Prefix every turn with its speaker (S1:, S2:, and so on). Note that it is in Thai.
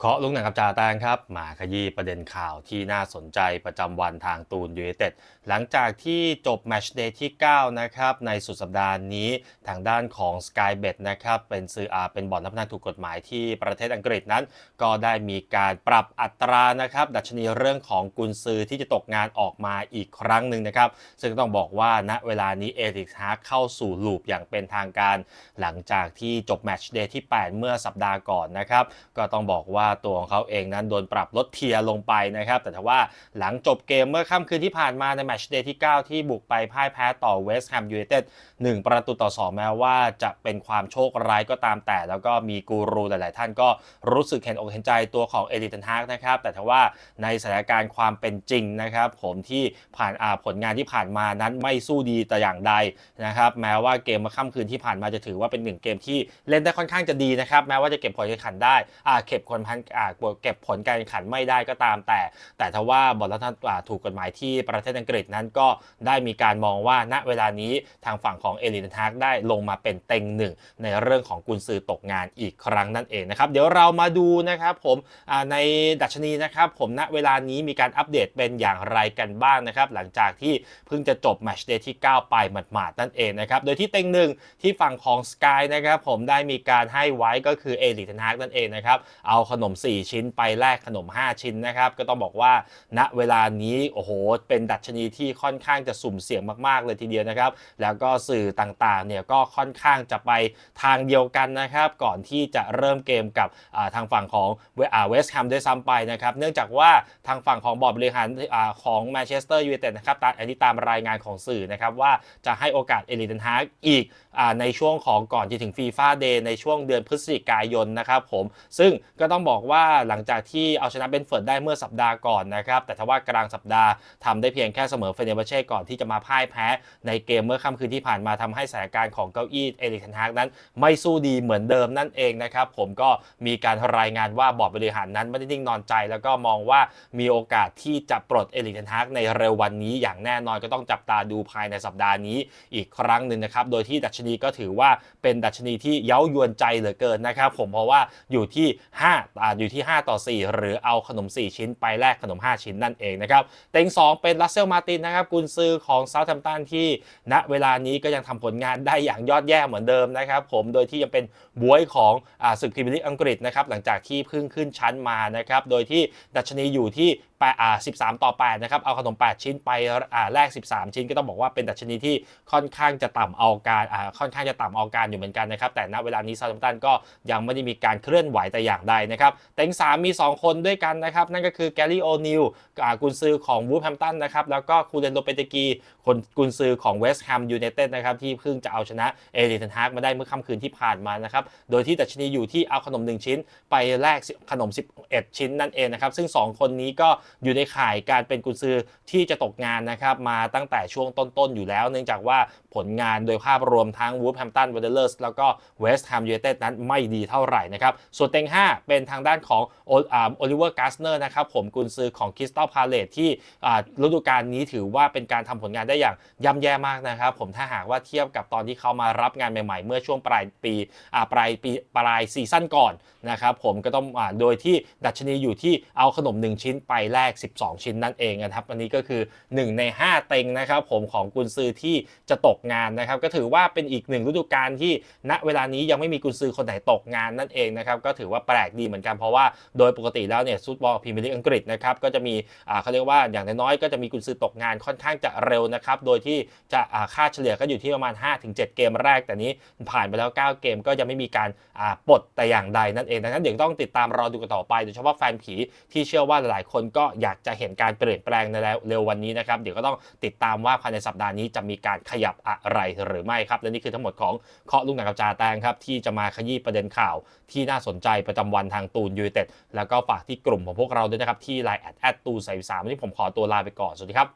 S1: เคาะลุกหนังกับจ่าแตงครับ มาขยี้ประเด็นข่าวที่น่าสนใจประจำวันทางตูนยูไนเต็ดหลังจากที่จบแมชเดย์ที่ 9 นะครับ ในสุดสัปดาห์นี้ทางด้านของ Skybet นะครับ เป็นซื้ออาเป็นบ่อนนับพนันถูกกฎหมายที่ประเทศอังกฤษนั้น ก็ได้มีการปรับอัตรานะครับ ดัชนีเรื่องของกุนซือที่จะตกงานออกมาอีกครั้งหนึ่งนะครับ ซึ่งต้องบอกว่าณเวลานี้เอริกฮาร์เข้าสู่ลูปอย่างเป็นทางการ หลังจากที่จบแมชเดย์ที่ 8 เมื่อสัปดาห์ก่อนนะครับก็ต้องบอกว่าตัวของเขาเองนั้นโดนปรับลดเทียร์ลงไปนะครับ แต่ถ้าว่าหลังจบเกมเมื่อค่ำคืนที่ผ่านมาในแมตช์เดย์ที่ 9 ที่บุกไปพ่ายแพ้ต่อเวสต์แฮมยูไนเต็ด1ประตูต่อ 2 แม้ว่าจะเป็นความโชคร้ายก็ตามแต่ แล้วก็มีกูรูหลาย ๆ ท่านก็รู้สึกเห็นอกเห็นใจตัวของเอริกเทนฮากนะครับ แต่ถ้าว่าในสถานการณ์ความเป็นจริงนะครับผมที่ผ่านาผลงานที่ผ่านมานั้นไม่สู้ดีแต่อย่างใดนะครับแม้ว่าเกมเมื่อค่ำคืนที่ผ่านมาจะถือว่าเป็นหนึ่งเกมที่เล่นได้ค่อนข้างจะดีนะครับแม้ว่าจะเก็บผลการแข่งขันได้เก็บผลพันอ่าเก็บผลการแข่งขันไม่ได้ก็ตามแต่ แต่ถ้าว่าบอลลัฐานถูกกฎหมายที่ประเทศอังกฤษนั้นก็ได้มีการมองว่าณเวลานี้ทางฝั่งของเอลินทากได้ลงมาเป็นเต็งหนึ่งในเรื่องของกุนซือตกงานอีกครั้งนั่นเองนะครับ เดี๋ยวเรามาดูนะครับผมในดัชนีนะครับผมณเวลานี้มีการอัปเดตเป็นอย่างไรกันบ้างนะครับ หลังจากที่เพิ่งจะจบแมชเดย์ที่ 9 ไปหมาดๆนั่นเองนะครับ โดยที่เต็งหนึ่งที่ฝั่งของ Sky นะครับผมได้มีการให้ไว้ก็คือเอลิทนากนั่นเองนะครับ เอาขนมม 4 ชิ้น ไปแลกขนม 5 ชิ้นนะครับ ก็ต้องบอกว่าณเวลานี้โอ้โหเป็นดัชนีที่ค่อนข้างจะสุ่มเสี่ยงมากๆเลยทีเดียวนะครับ แล้วก็สื่อต่างๆเนี่ยก็ค่อนข้างจะไปทางเดียวกันนะครับ ก่อนที่จะเริ่มเกมกับทางฝั่งของเวสต์แฮมด้วยซ้ำไปนะครับ เนื่องจากว่าทางฝั่งของบอร์ดบริหารของแมนเชสเตอร์ยูไนเต็ดนะครับตามอันนี้ตามรายงานของสื่อนะครับว่าจะให้โอกาสเอลิเทนฮากอีกอในช่วงของก่อนจะถึงฟีฟ่าเดย์ในช่วงเดือนพฤศจิกายนนะครับผมซึ่งก็ต้องบอกอกว่าหลังจากที่เอาชนะเบนเฟิร์ดได้เมื่อสัปดาห์ก่อนนะครับ แต่ทว่ากลางสัปดาห์ทำได้เพียงแค่เสมอเฟเนเบเช่ก่อนที่จะมาพ่ายแพ้ในเกมเมื่อค่ำคืนที่ผ่านมาทำให้สถานการณ์ของเก้าอี้เอริกเทนฮากนั้น ไม่สู้ดีเหมือนเดิมนั่นเองนะครับผมก็มีการรายงานว่าบอร์ดบริหารนั้นไม่ได้นิ่งนอนใจ แล้วก็มองว่ามีโอกาสที่จะปลดเอริกเทนฮากในเร็ววันนี้อย่างแน่นอนก็ต้องจับตาดูภายในสัปดาห์นี้อีกครั้งหนึ่งนะครับโดยที่ดัชนีก็ถือว่าเป็นดัชนีที่เย้ายวนใจเหลือเกินนะครับผมเพราะว่าอยู่ที่5อ่าอยู่ที่ 5 ต่อ 4 หรือเอาขนม 4 ชิ้นไปแลกขนม 5 ชิ้นนั่นเองนะครับเต็ง 2 เป็นลัสเซลมาตินนะครับกุนซือของเซาท์แฮมป์ตันที่ณเวลานี้ก็ยังทำผลงานได้อย่างยอดแย่เหมือนเดิมนะครับผมโดยที่ยังเป็นบวยของอศึกพรีเมียร์ลีกอังกฤษนะครับหลังจากที่เพิ่งขึ้นชั้นมานะครับโดยที่ดัชนีอยู่ที่แปดอ่า13 ต่อ 8 นะครับ เอาขนม 8 ชิ้นไปอ่าแลก 13 ชิ้นก็ต้องบอกว่าเป็นดัชนีที่ค่อนข้างจะต่ำเอาการอ่าค่อนข้างจะต่ำเอาการอยู่เหมือนกันนะครับ แต่ณเวลานี้ซา u ์ h ตันก็ยังไม่ได้มีการเคลื่อนไหวแต่อย่างใดนะครับ เต็ง 3 มี 2 คนด้วยกันนะครับ นั่นก็คือแกลลี่โอนิลกุนซือของวูฟแฮมตันนะครับ แล้วก็คูเรนโดเปเตกีคนกุนซือของเวสต์แฮมยูไนเต็ดนะครับที่เพิ่งจะเอาชนะเอริทันฮากมาได้เมื่อค่ำคืนที่ผ่านมานะครับ โดยที่ดัชนีอยู่ที่เอาขนม 1 ชิ้น ไปแลกขนม 11 ชิ้นนั่นเองนะครับซึ่ง 2 คนนี้ก็อยู่ในข่ายการเป็นกุนซือที่จะตกงานนะครับมาตั้งแต่ช่วงต้นๆอยู่แล้ว เนื่องจากว่าผลงานโดยภาพรวมทั้งวูฟแฮมตันวอเดอร์สแล้วก็เวสต์แฮมยูไนเต็ดนั้นไม่ดีเท่าไหร่นะครับ ส่วนเต็ง 5 เป็นทางด้านของโอลิเวอร์กาสเนอร์นะครับผมกุนซือของคริสตัลพาเลตที่ฤดูกาลนี้ถือว่าเป็นการทำผลงานได้อย่างย่ำแย่มากนะครับ ผมถ้าหากว่าเทียบกับตอนที่เขามารับงานใหม่ๆ เมื่อช่วงปลายปีปลายปีปลายซีซั่นก่อนนะครับผมก็ต้องอโดยที่ดัชนีอยู่ที่เอาขนม 1 ชิ้นไปแลก12 ชิ้นนั่นเองนะครับอันนี้ก็คือ 1 ใน 5 เต็งนะครับผมของกุนซือที่จะตกงานนะครับก็ถือว่าเป็นอีกหนึ่งฤดูกาลที่ณเวลานี้ยังไม่มีกุนซือคนไหนตกงานนั่นเองนะครับก็ถือว่าแปลกดีเหมือนกันเพราะว่าโดยปกติแล้วเนี่ยฟุตบอลพรีเมียร์ลีกอังกฤษนะครับก็จะมีเขาเรียกว่าอย่างน้อยๆก็จะมีกุนซือตกงานค่อนข้างจะเร็วนะครับโดยที่จะค่าเฉลี่ยก็อยู่ที่ประมาณ 5-7 เกมแรก แต่นี้ผ่านไปแล้ว 9 เกมก็ยังไม่มีการปลดแต่อย่างใดนั่นเองดังนั้นเดี๋ยวต้องติดตามรอดูกันต่อไปโดยเฉพาะแฟนผีที่เชื่อว่าหลายๆคนก็อยากจะเห็นการเปลี่ยนแปลงในเร็ววันนี้นะครับเดี๋ยวก็ต้องติดตามว่าภายในสัปดาห์นี้จะมีการขยับอะไรหรือไม่ครับและนี่คือทั้งหมดของเคาะลูกหนังกับจาแตงครับที่จะมาขยี้ประเด็นข่าวที่น่าสนใจประจำวันทางตูนยูเต็ดแล้วก็ฝากที่กลุ่มของพวกเราด้วยนะครับที่ไลน์แอดแอดตูนใส่สามวันนี้ผมขอตัวลาไปก่อนสวัสดีครับ